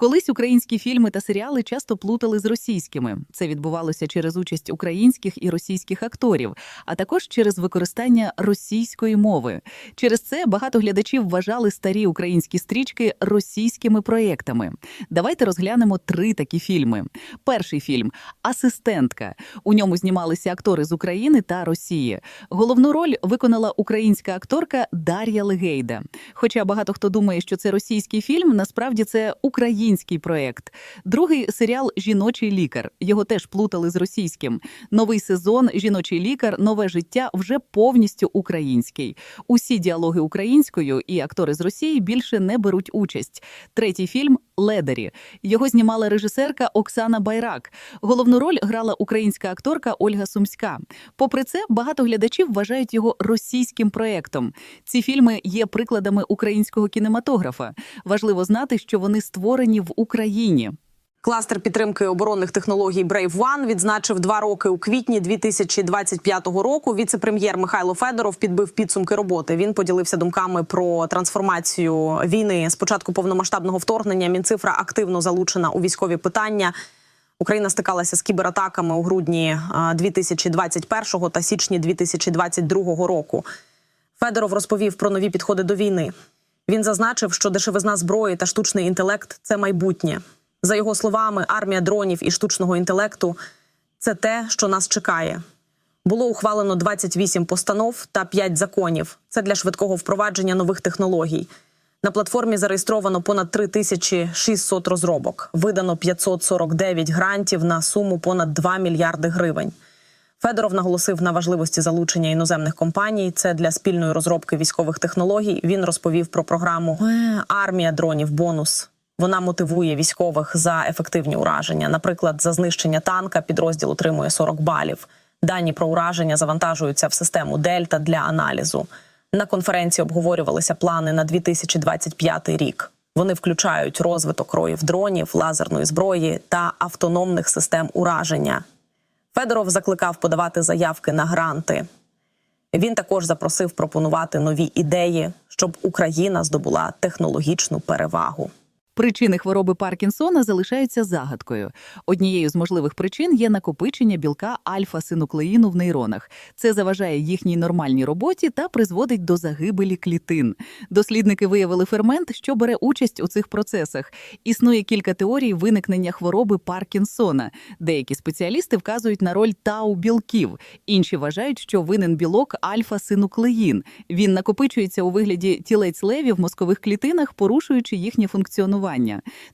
Колись українські фільми та серіали часто плутали з російськими. Це відбувалося через участь українських і російських акторів, а також через використання російської мови. Через це багато глядачів вважали старі українські стрічки російськими проєктами. Давайте розглянемо три такі фільми. Перший фільм Асистентка. У ньому знімалися актори з України та Росії. Головну роль виконала українська акторка Дар'я Легейда. Хоча багато хто думає, що це російський фільм, насправді це український проєкт. Другий серіал Жіночий лікар. Його теж плутали з російським. Новий сезон Жіночий лікар, нове життя вже повністю український. Усі діалоги українською і актори з Росії більше не беруть участь. Третій фільм Ледарі. Його знімала режисерка Оксана Байрак. Головну роль грала українська акторка Ольга Сумська. Попри це, багато глядачів вважають його російським проєктом. Ці фільми є прикладами українського кінематографа. Важливо знати, що вони створені в Україні. Кластер підтримки оборонних технологій Brave One відзначив два роки у квітні 2025 року. Віце-прем'єр Михайло Федоров підбив підсумки роботи. Він поділився думками про трансформацію війни. З початку повномасштабного вторгнення Мінцифра активно залучена у військові питання. Україна стикалася з кібератаками у грудні а, 2021 та січні 2022 року. Федоров розповів про нові підходи до війни. Він зазначив, що дешевизна зброї та штучний інтелект це майбутнє. За його словами, армія дронів і штучного інтелекту це те, що нас чекає. Було ухвалено 28 постанов та 5 законів. Це для швидкого впровадження нових технологій. На платформі зареєстровано понад 3600 розробок. Видано 549 грантів на суму понад 2 мільярди гривень. Федоров наголосив на важливості залучення іноземних компаній. Це для спільної розробки військових технологій. Він розповів про програму «Е, Армія дронів бонус. Вона мотивує військових за ефективні ураження. Наприклад, за знищення танка підрозділ отримує 40 балів. Дані про ураження завантажуються в систему Дельта для аналізу. На конференції обговорювалися плани на 2025 рік. Вони включають розвиток роїв дронів, лазерної зброї та автономних систем ураження. Федоров закликав подавати заявки на гранти. Він також запросив пропонувати нові ідеї, щоб Україна здобула технологічну перевагу. Причини хвороби Паркінсона залишаються загадкою. Однією з можливих причин є накопичення білка альфа-синуклеїну в нейронах. Це заважає їхній нормальній роботі та призводить до загибелі клітин. Дослідники виявили фермент, що бере участь у цих процесах. Існує кілька теорій виникнення хвороби Паркінсона. Деякі спеціалісти вказують на роль тау-білків. Інші вважають, що винен білок альфа-синуклеїн. Він накопичується у вигляді тілець леві в мозкових клітинах, порушуючи їхнє функціонування.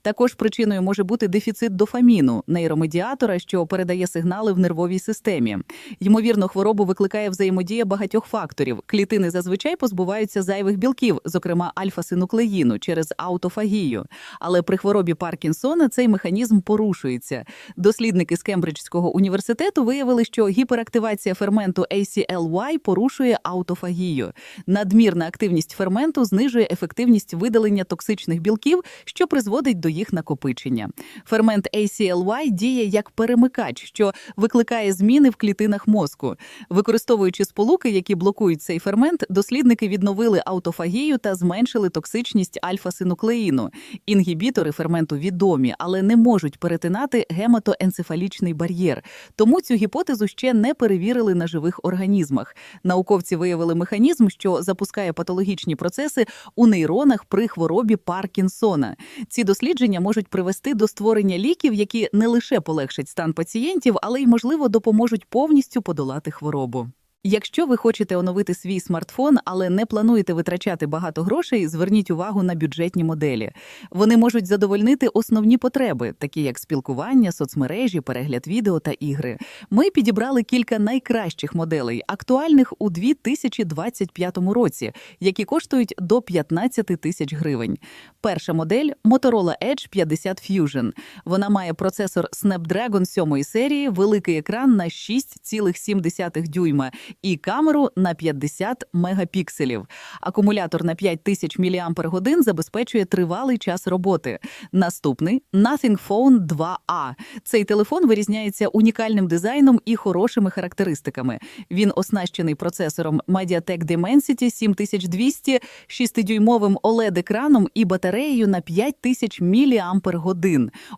Також причиною може бути дефіцит дофаміну, нейромедіатора, що передає сигнали в нервовій системі. Ймовірно, хворобу викликає взаємодія багатьох факторів. Клітини зазвичай позбуваються зайвих білків, зокрема альфа-синуклеїну, через аутофагію. Але при хворобі Паркінсона цей механізм порушується. Дослідники з Кембриджського університету виявили, що гіперактивація ферменту ACLY порушує аутофагію. Надмірна активність ферменту знижує ефективність видалення токсичних білків, що призводить до їх накопичення. Фермент ACLY діє як перемикач, що викликає зміни в клітинах мозку. Використовуючи сполуки, які блокують цей фермент, дослідники відновили аутофагію та зменшили токсичність альфа-синуклеїну. Інгібітори ферменту відомі, але не можуть перетинати гематоенцефалічний бар'єр. Тому цю гіпотезу ще не перевірили на живих організмах. Науковці виявили механізм, що запускає патологічні процеси у нейронах при хворобі Паркінсона. Ці дослідження можуть привести до створення ліків, які не лише полегшать стан пацієнтів, але й, можливо, допоможуть повністю подолати хворобу. Якщо ви хочете оновити свій смартфон, але не плануєте витрачати багато грошей, зверніть увагу на бюджетні моделі. Вони можуть задовольнити основні потреби, такі як спілкування, соцмережі, перегляд відео та ігри. Ми підібрали кілька найкращих моделей, актуальних у 2025 році, які коштують до 15 тисяч гривень. Перша модель Motorola Edge 50 Fusion. Вона має процесор Snapdragon 7 серії, великий екран на 6,7 дюйма і камеру на 50 мегапікселів. Акумулятор на 5000 мАч забезпечує тривалий час роботи. Наступний Nothing Phone 2A. Цей телефон вирізняється унікальним дизайном і хорошими характеристиками. Він оснащений процесором MediaTek Dimensity 7200, 6-дюймовим OLED-екраном і батареєю на 5000 мАч.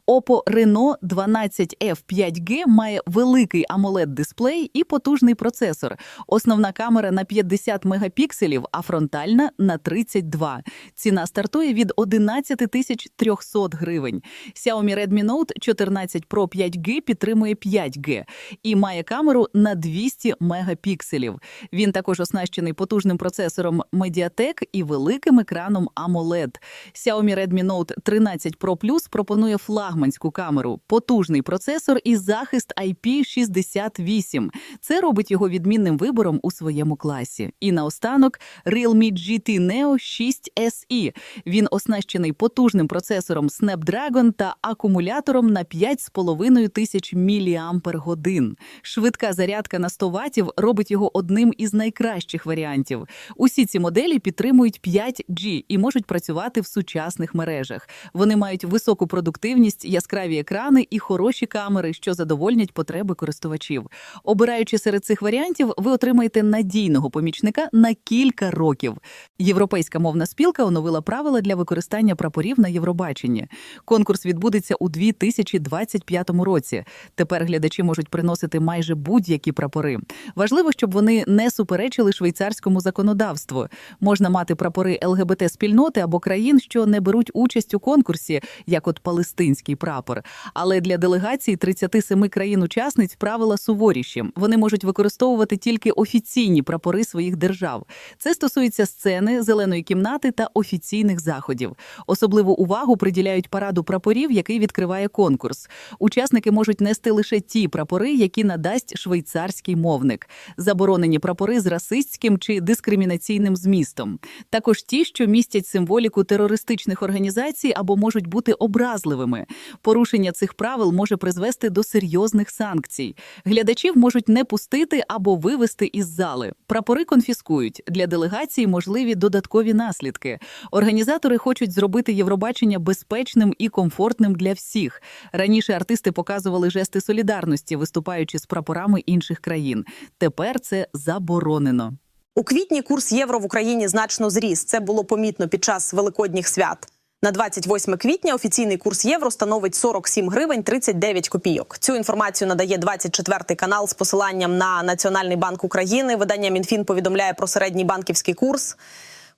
Oppo Reno 12F 5G має великий AMOLED-дисплей і потужний процесор. Основна камера на 50 мегапікселів, а фронтальна на 32. Ціна стартує від 11 тисяч 300 гривень. Xiaomi Redmi Note 14 Pro 5G підтримує 5G і має камеру на 200 мегапікселів. Він також оснащений потужним процесором Mediatek і великим екраном AMOLED. Xiaomi Redmi Note 13 Pro Plus пропонує флагманську камеру, потужний процесор і захист IP68. Це робить його відмінним вибором у своєму класі. І наостанок Realme GT Neo 6 SE. Він оснащений потужним процесором Snapdragon та акумулятором на 5,5 тисяч мАч. Швидка зарядка на 100 Вт робить його одним із найкращих варіантів. Усі ці моделі підтримують 5G і можуть працювати в сучасних мережах. Вони мають високу продуктивність, яскраві екрани і хороші камери, що задовольнять потреби користувачів. Обираючи серед цих варіантів, ви отримаєте надійного помічника на кілька років. Європейська мовна спілка оновила правила для використання прапорів на Євробаченні. Конкурс відбудеться у 2025 році. Тепер глядачі можуть приносити майже будь-які прапори. Важливо, щоб вони не суперечили швейцарському законодавству. Можна мати прапори ЛГБТ-спільноти або країн, що не беруть участь у конкурсі, як от палестинський прапор. Але для делегацій 37 країн-учасниць правила суворіші. Вони можуть використовувати тільки офіційні прапори своїх держав. Це стосується сцени, зеленої кімнати та офіційних заходів. Особливу увагу приділяють параду прапорів, який відкриває конкурс. Учасники можуть нести лише ті прапори, які надасть швейцарський мовник. Заборонені прапори з расистським чи дискримінаційним змістом. Також ті, що містять символіку терористичних організацій або можуть бути образливими. Порушення цих правил може призвести до серйозних санкцій. Глядачів можуть не пустити або вивести із зали. Прапори конфіскують. Для делегації можливі додаткові наслідки. Організатори хочуть зробити Євробачення безпечним і комфортним для всіх. Раніше артисти показували жести солідарності, виступаючи з прапорами інших країн. Тепер це заборонено. У квітні курс євро в Україні значно зріс. Це було помітно під час великодніх свят. На 28 квітня офіційний курс євро становить 47 гривень 39 копійок. Цю інформацію надає 24 канал з посиланням на Національний банк України. Видання Мінфін повідомляє про середній банківський курс.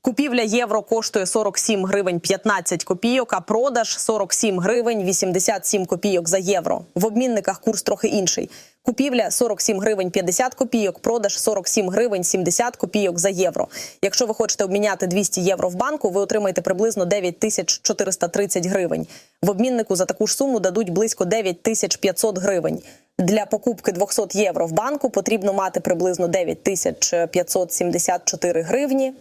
Купівля євро коштує 47 гривень 15 копійок, а продаж 47 гривень 87 копійок за євро. В обмінниках курс трохи інший. Купівля 47 гривень 50 копійок, продаж 47 гривень 70 копійок за євро. Якщо ви хочете обміняти 200 євро в банку, ви отримаєте приблизно 9 тисяч 430 гривень. В обміннику за таку ж суму дадуть близько 9 тисяч 500 гривень. Для покупки 200 євро в банку потрібно мати приблизно 9 тисяч 574 гривні.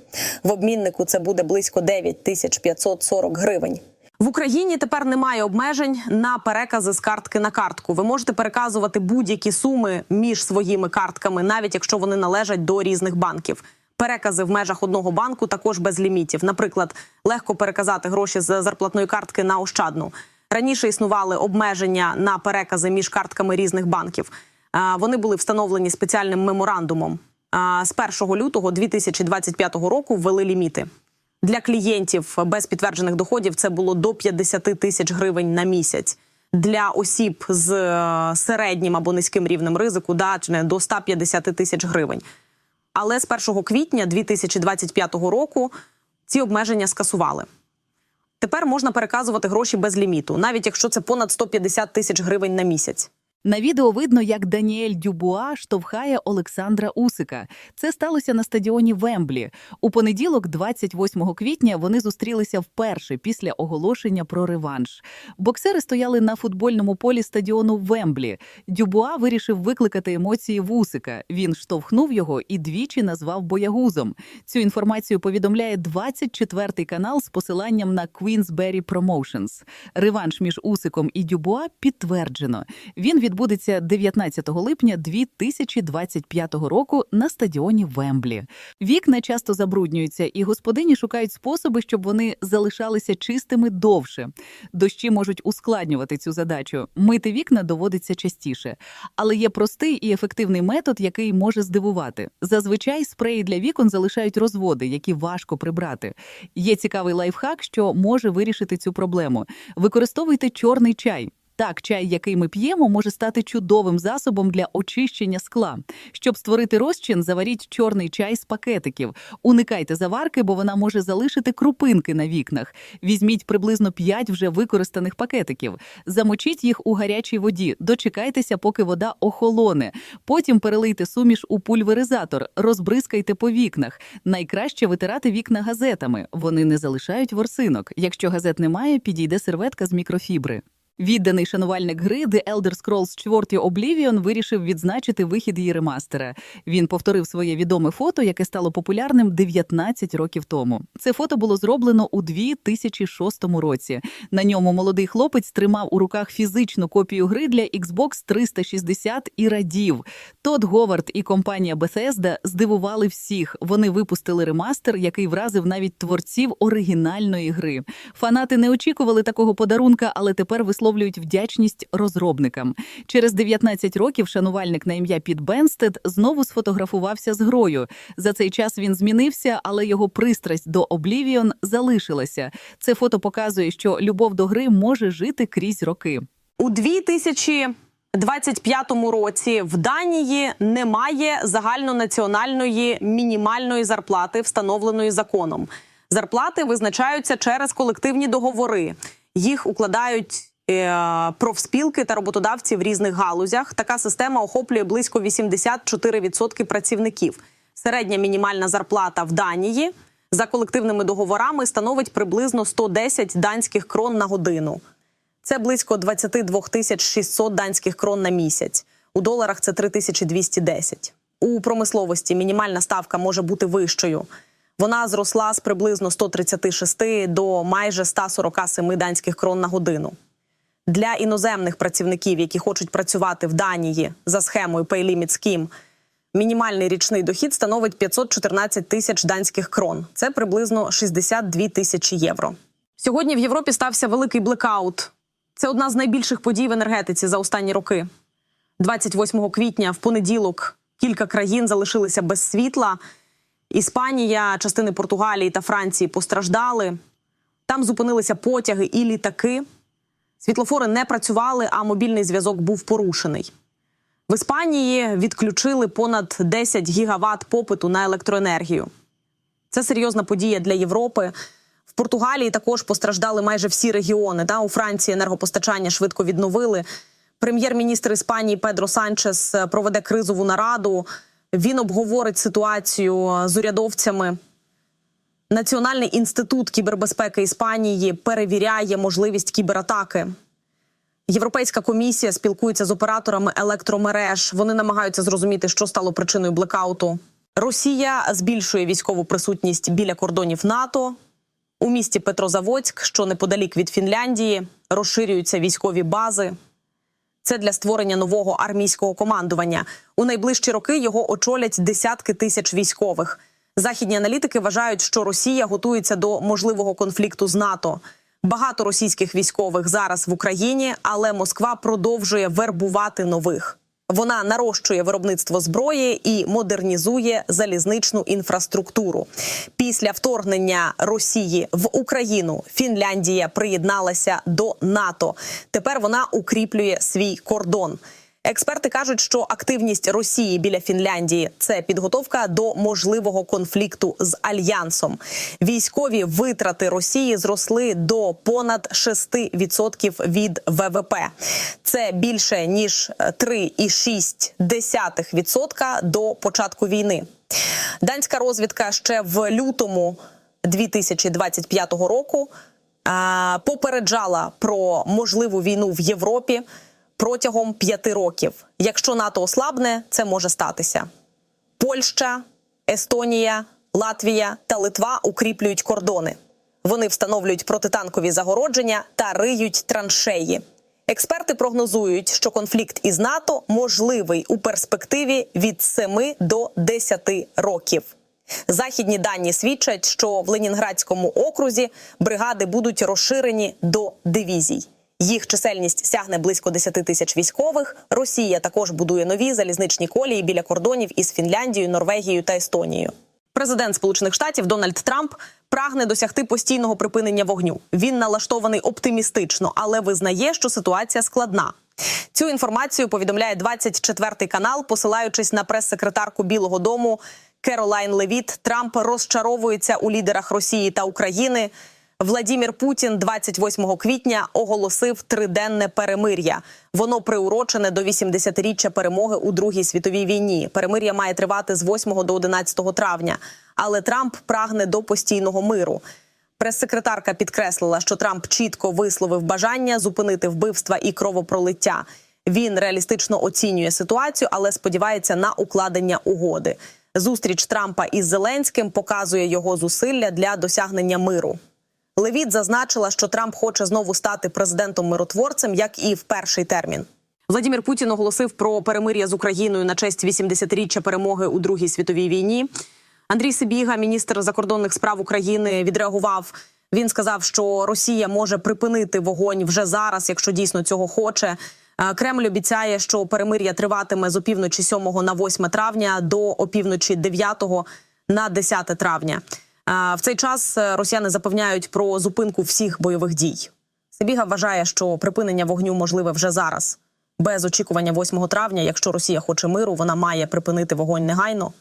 В обміннику це буде близько 9 тисяч 540 гривень. В Україні тепер немає обмежень на перекази з картки на картку. Ви можете переказувати будь-які суми між своїми картками, навіть якщо вони належать до різних банків. Перекази в межах одного банку також без лімітів. Наприклад, легко переказати гроші з зарплатної картки на ощадну. Раніше існували обмеження на перекази між картками різних банків. Вони були встановлені спеціальним меморандумом. З 1 лютого 2025 року ввели ліміти. Для клієнтів без підтверджених доходів це було до 50 тисяч гривень на місяць. Для осіб з е, середнім або низьким рівнем ризику да, до 150 тисяч гривень. Але з 1 квітня 2025 року ці обмеження скасували. Тепер можна переказувати гроші без ліміту, навіть якщо це понад 150 тисяч гривень на місяць. На відео видно, як Даніель Дюбуа штовхає Олександра Усика. Це сталося на стадіоні Вемблі. У понеділок, 28 квітня, вони зустрілися вперше після оголошення про реванш. Боксери стояли на футбольному полі стадіону Вемблі. Дюбуа вирішив викликати емоції в Усика. Він штовхнув його і двічі назвав боягузом. Цю інформацію повідомляє 24-й канал з посиланням на Queensberry Promotions. Реванш між Усиком і Дюбуа підтверджено. Він відбувся відбудеться 19 липня 2025 року на стадіоні Вемблі. Вікна часто забруднюються, і господині шукають способи, щоб вони залишалися чистими довше. Дощі можуть ускладнювати цю задачу. Мити вікна доводиться частіше. Але є простий і ефективний метод, який може здивувати. Зазвичай спреї для вікон залишають розводи, які важко прибрати. Є цікавий лайфхак, що може вирішити цю проблему. Використовуйте чорний чай. Так, чай, який ми п'ємо, може стати чудовим засобом для очищення скла. Щоб створити розчин, заваріть чорний чай з пакетиків. Уникайте заварки, бо вона може залишити крупинки на вікнах. Візьміть приблизно 5 вже використаних пакетиків. Замочіть їх у гарячій воді. Дочекайтеся, поки вода охолоне. Потім перелийте суміш у пульверизатор, розбризкайте по вікнах. Найкраще витирати вікна газетами. Вони не залишають ворсинок. Якщо газет немає, підійде серветка з мікрофібри. Відданий шанувальник гри The Elder Scrolls 4 Oblivion вирішив відзначити вихід її ремастера. Він повторив своє відоме фото, яке стало популярним 19 років тому. Це фото було зроблено у 2006 році. На ньому молодий хлопець тримав у руках фізичну копію гри для Xbox 360 і радів. Тодд Говард і компанія Bethesda здивували всіх. Вони випустили ремастер, який вразив навіть творців оригінальної гри. Фанати не очікували такого подарунка, але тепер висловлюють вдячність розробникам. Через 19 років шанувальник на ім'я Піт Бенстед знову сфотографувався з грою. За цей час він змінився, але його пристрасть до Oblivion залишилася. Це фото показує, що любов до гри може жити крізь роки. У 2025 році в Данії немає загальнонаціональної мінімальної зарплати, встановленої законом. Зарплати визначаються через колективні договори. Їх укладають профспілки та роботодавці в різних галузях. Така система охоплює близько 84% працівників. Середня мінімальна зарплата в Данії за колективними договорами становить приблизно 110 данських крон на годину. Це близько 22 тисяч 600 данських крон на місяць. У доларах це 3210. У промисловості мінімальна ставка може бути вищою. Вона зросла з приблизно 136 до майже 147 данських крон на годину. Для іноземних працівників, які хочуть працювати в Данії за схемою Pay Limit Scheme, мінімальний річний дохід становить 514 тисяч данських крон. Це приблизно 62 тисячі євро. Сьогодні в Європі стався великий блекаут. Це одна з найбільших подій в енергетиці за останні роки. 28 квітня, в понеділок, кілька країн залишилися без світла. Іспанія, частини Португалії та Франції постраждали. Там зупинилися потяги і літаки. Світлофори не працювали, а мобільний зв'язок був порушений. В Іспанії відключили понад 10 гігават попиту на електроенергію. Це серйозна подія для Європи. В Португалії також постраждали майже всі регіони. Та у Франції енергопостачання швидко відновили. Прем'єр-міністр Іспанії Педро Санчес е, проведе кризову нараду. Він обговорить ситуацію з урядовцями. Національний інститут кібербезпеки Іспанії перевіряє можливість кібератаки. Європейська комісія спілкується з операторами електромереж. Вони намагаються зрозуміти, що стало причиною блекауту. Росія збільшує військову присутність біля кордонів НАТО. У місті Петрозаводськ, що неподалік від Фінляндії, розширюються військові бази. Це для створення нового армійського командування. У найближчі роки його очолять десятки тисяч військових. Західні аналітики вважають, що Росія готується до можливого конфлікту з НАТО. Багато російських військових зараз в Україні, але Москва продовжує вербувати нових. Вона нарощує виробництво зброї і модернізує залізничну інфраструктуру. Після вторгнення Росії в Україну Фінляндія приєдналася до НАТО. Тепер вона укріплює свій кордон. Експерти кажуть, що активність Росії біля Фінляндії це підготовка до можливого конфлікту з альянсом. Військові витрати Росії зросли до понад 6% від ВВП. Це більше ніж 3,6% до початку війни. Данська розвідка ще в лютому 2025 року а, попереджала про можливу війну в Європі протягом п'яти років. Якщо НАТО ослабне, це може статися. Польща, Естонія, Латвія та Литва укріплюють кордони. Вони встановлюють протитанкові загородження та риють траншеї. Експерти прогнозують, що конфлікт із НАТО можливий у перспективі від 7 до 10 років. Західні дані свідчать, що в Ленінградському окрузі бригади будуть розширені до дивізій. Їх чисельність сягне близько 10 тисяч військових. Росія також будує нові залізничні колії біля кордонів із Фінляндією, Норвегією та Естонією. Президент Сполучених Штатів Дональд Трамп прагне досягти постійного припинення вогню. Він налаштований оптимістично, але визнає, що ситуація складна. Цю інформацію повідомляє 24 канал, посилаючись на прес-секретарку Білого Дому Керолайн Левіт. Трамп розчаровується у лідерах Росії та України. Владімір Путін 28 квітня оголосив триденне перемир'я. Воно приурочене до 80-річчя перемоги у Другій світовій війні. Перемир'я має тривати з 8 до 11 травня. Але Трамп прагне до постійного миру. Прес-секретарка підкреслила, що Трамп чітко висловив бажання зупинити вбивства і кровопролиття. Він реалістично оцінює ситуацію, але сподівається на укладення угоди. Зустріч Трампа із Зеленським показує його зусилля для досягнення миру. Левіт зазначила, що Трамп хоче знову стати президентом-миротворцем, як і в перший термін. Владімір Путін оголосив про перемир'я з Україною на честь 80-річчя перемоги у Другій світовій війні. Андрій Сибіга, міністр закордонних справ України, відреагував. Він сказав, що Росія може припинити вогонь вже зараз, якщо дійсно цього хоче. Е, Кремль обіцяє, що перемир'я триватиме з опівночі 7 на 8 травня до опівночі 9 на 10 травня. В цей час е, росіяни запевняють про зупинку всіх бойових дій. Сибіга вважає, що припинення вогню можливе вже зараз. Без очікування 8 травня, якщо Росія хоче миру, вона має припинити вогонь негайно.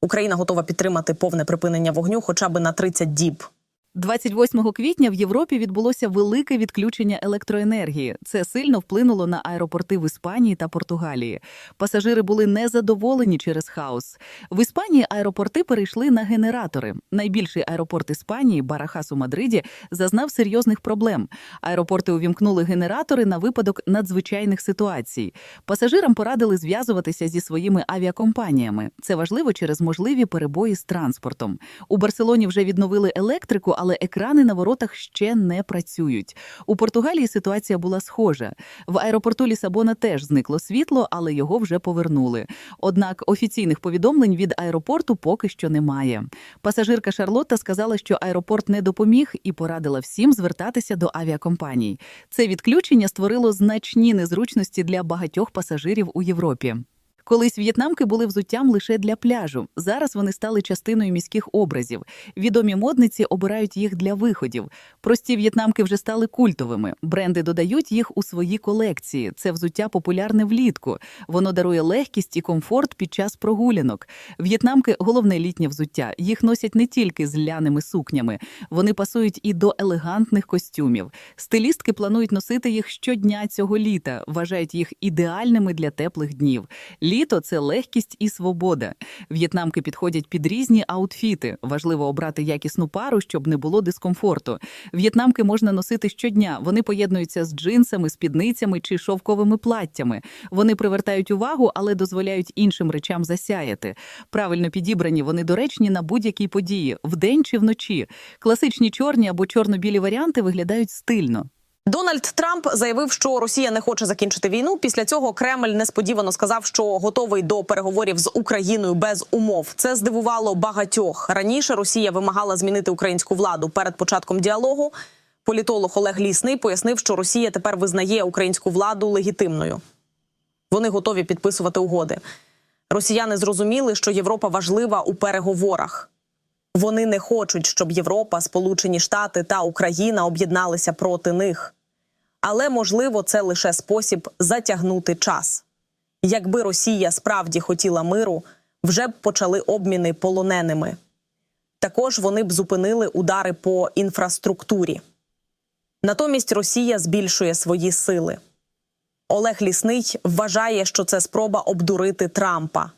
Україна готова підтримати повне припинення вогню хоча б на 30 діб. 28 квітня в Європі відбулося велике відключення електроенергії. Це сильно вплинуло на аеропорти в Іспанії та Португалії. Пасажири були незадоволені через хаос. В Іспанії аеропорти перейшли на генератори. Найбільший аеропорт Іспанії, Барахас у Мадриді, зазнав серйозних проблем. Аеропорти увімкнули генератори на випадок надзвичайних ситуацій. Пасажирам порадили зв'язуватися зі своїми авіакомпаніями. Це важливо через можливі перебої з транспортом. У Барселоні вже відновили електрику, але екрани на воротах ще не працюють. У Португалії ситуація була схожа. В аеропорту Лісабона теж зникло світло, але його вже повернули. Однак офіційних повідомлень від аеропорту поки що немає. Пасажирка Шарлотта сказала, що аеропорт не допоміг і порадила всім звертатися до авіакомпаній. Це відключення створило значні незручності для багатьох пасажирів у Європі. Колись в'єтнамки були взуттям лише для пляжу. Зараз вони стали частиною міських образів. Відомі модниці обирають їх для виходів. Прості в'єтнамки вже стали культовими. Бренди додають їх у свої колекції. Це взуття популярне влітку. Воно дарує легкість і комфорт під час прогулянок. В'єтнамки головне літнє взуття. Їх носять не тільки з ляними сукнями, вони пасують і до елегантних костюмів. Стилістки планують носити їх щодня цього літа. Вважають їх ідеальними для теплих днів. Літо це легкість і свобода. В'єтнамки підходять під різні аутфіти. Важливо обрати якісну пару, щоб не було дискомфорту. В'єтнамки можна носити щодня. Вони поєднуються з джинсами, спідницями чи шовковими платтями. Вони привертають увагу, але дозволяють іншим речам засяяти. Правильно підібрані вони доречні на будь-якій події, вдень чи вночі. Класичні чорні або чорно-білі варіанти виглядають стильно. Дональд Трамп заявив, що Росія не хоче закінчити війну. Після цього Кремль несподівано сказав, що готовий до переговорів з Україною без умов. Це здивувало багатьох. Раніше Росія вимагала змінити українську владу перед початком діалогу. Політолог Олег Лісний пояснив, що Росія тепер визнає українську владу легітимною. Вони готові підписувати угоди. Росіяни зрозуміли, що Європа важлива у переговорах. Вони не хочуть, щоб Європа, Сполучені Штати та Україна об'єдналися проти них. Але можливо, це лише спосіб затягнути час. Якби Росія справді хотіла миру, вже б почали обміни полоненими. Також вони б зупинили удари по інфраструктурі. Натомість Росія збільшує свої сили. Олег Лісний вважає, що це спроба обдурити Трампа.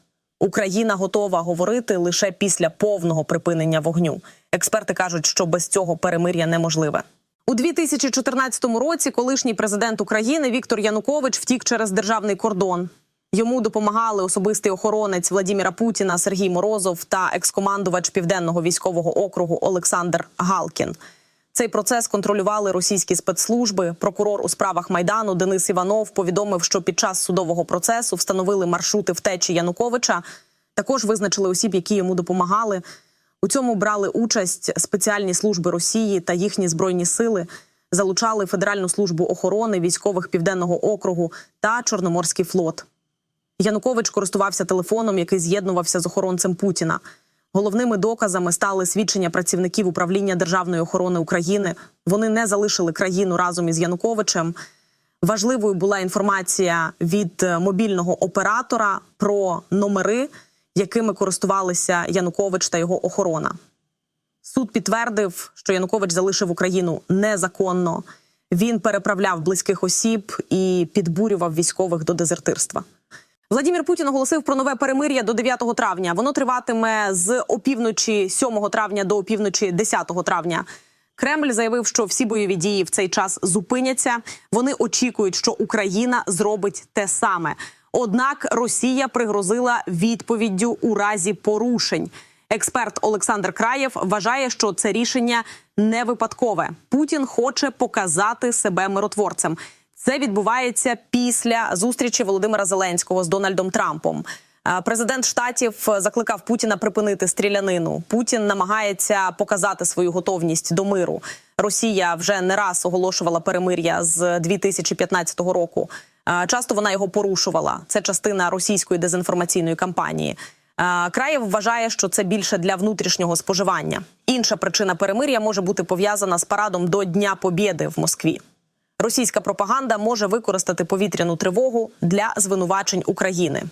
Україна готова говорити лише після повного припинення вогню. Експерти кажуть, що без цього перемир'я неможливе. У 2014 році колишній президент України Віктор Янукович втік через державний кордон. Йому допомагали особистий охоронець Владіміра Путіна Сергій Морозов та екскомандувач південного військового округу Олександр Галкін. Цей процес контролювали російські спецслужби. Прокурор у справах майдану Денис Іванов повідомив, що під час судового процесу встановили маршрути втечі Януковича. Також визначили осіб, які йому допомагали. У цьому брали участь спеціальні служби Росії та їхні збройні сили. Залучали Федеральну службу охорони військових південного округу та Чорноморський флот. Янукович користувався телефоном, який з'єднувався з охоронцем Путіна. Головними доказами стали свідчення працівників управління державної охорони України. Вони не залишили країну разом із Януковичем. Важливою була інформація від е, мобільного оператора про номери, якими користувалися Янукович та його охорона. Суд підтвердив, що Янукович залишив Україну незаконно. Він переправляв близьких осіб і підбурював військових до дезертирства. Владимир Путін оголосив про нове перемир'я до 9 травня. Воно триватиме з опівночі 7 травня до опівночі 10 травня. Кремль заявив, що всі бойові дії в цей час зупиняться. Вони очікують, що Україна зробить те саме. Однак Росія пригрозила відповіддю у разі порушень. Експерт Олександр Краєв вважає, що це рішення не випадкове. Путін хоче показати себе миротворцем. Це відбувається після зустрічі Володимира Зеленського з Дональдом Трампом. Е, Президент штатів закликав Путіна припинити стрілянину. Путін намагається показати свою готовність до миру. Росія вже не раз оголошувала перемир'я з 2015 року. Е, Часто вона його порушувала. Це частина російської дезінформаційної кампанії. Е, Краєв вважає, що це більше для внутрішнього споживання. Інша причина перемир'я може бути пов'язана з парадом до Дня Побєди в Москві. Російська пропаганда може використати повітряну тривогу для звинувачень України.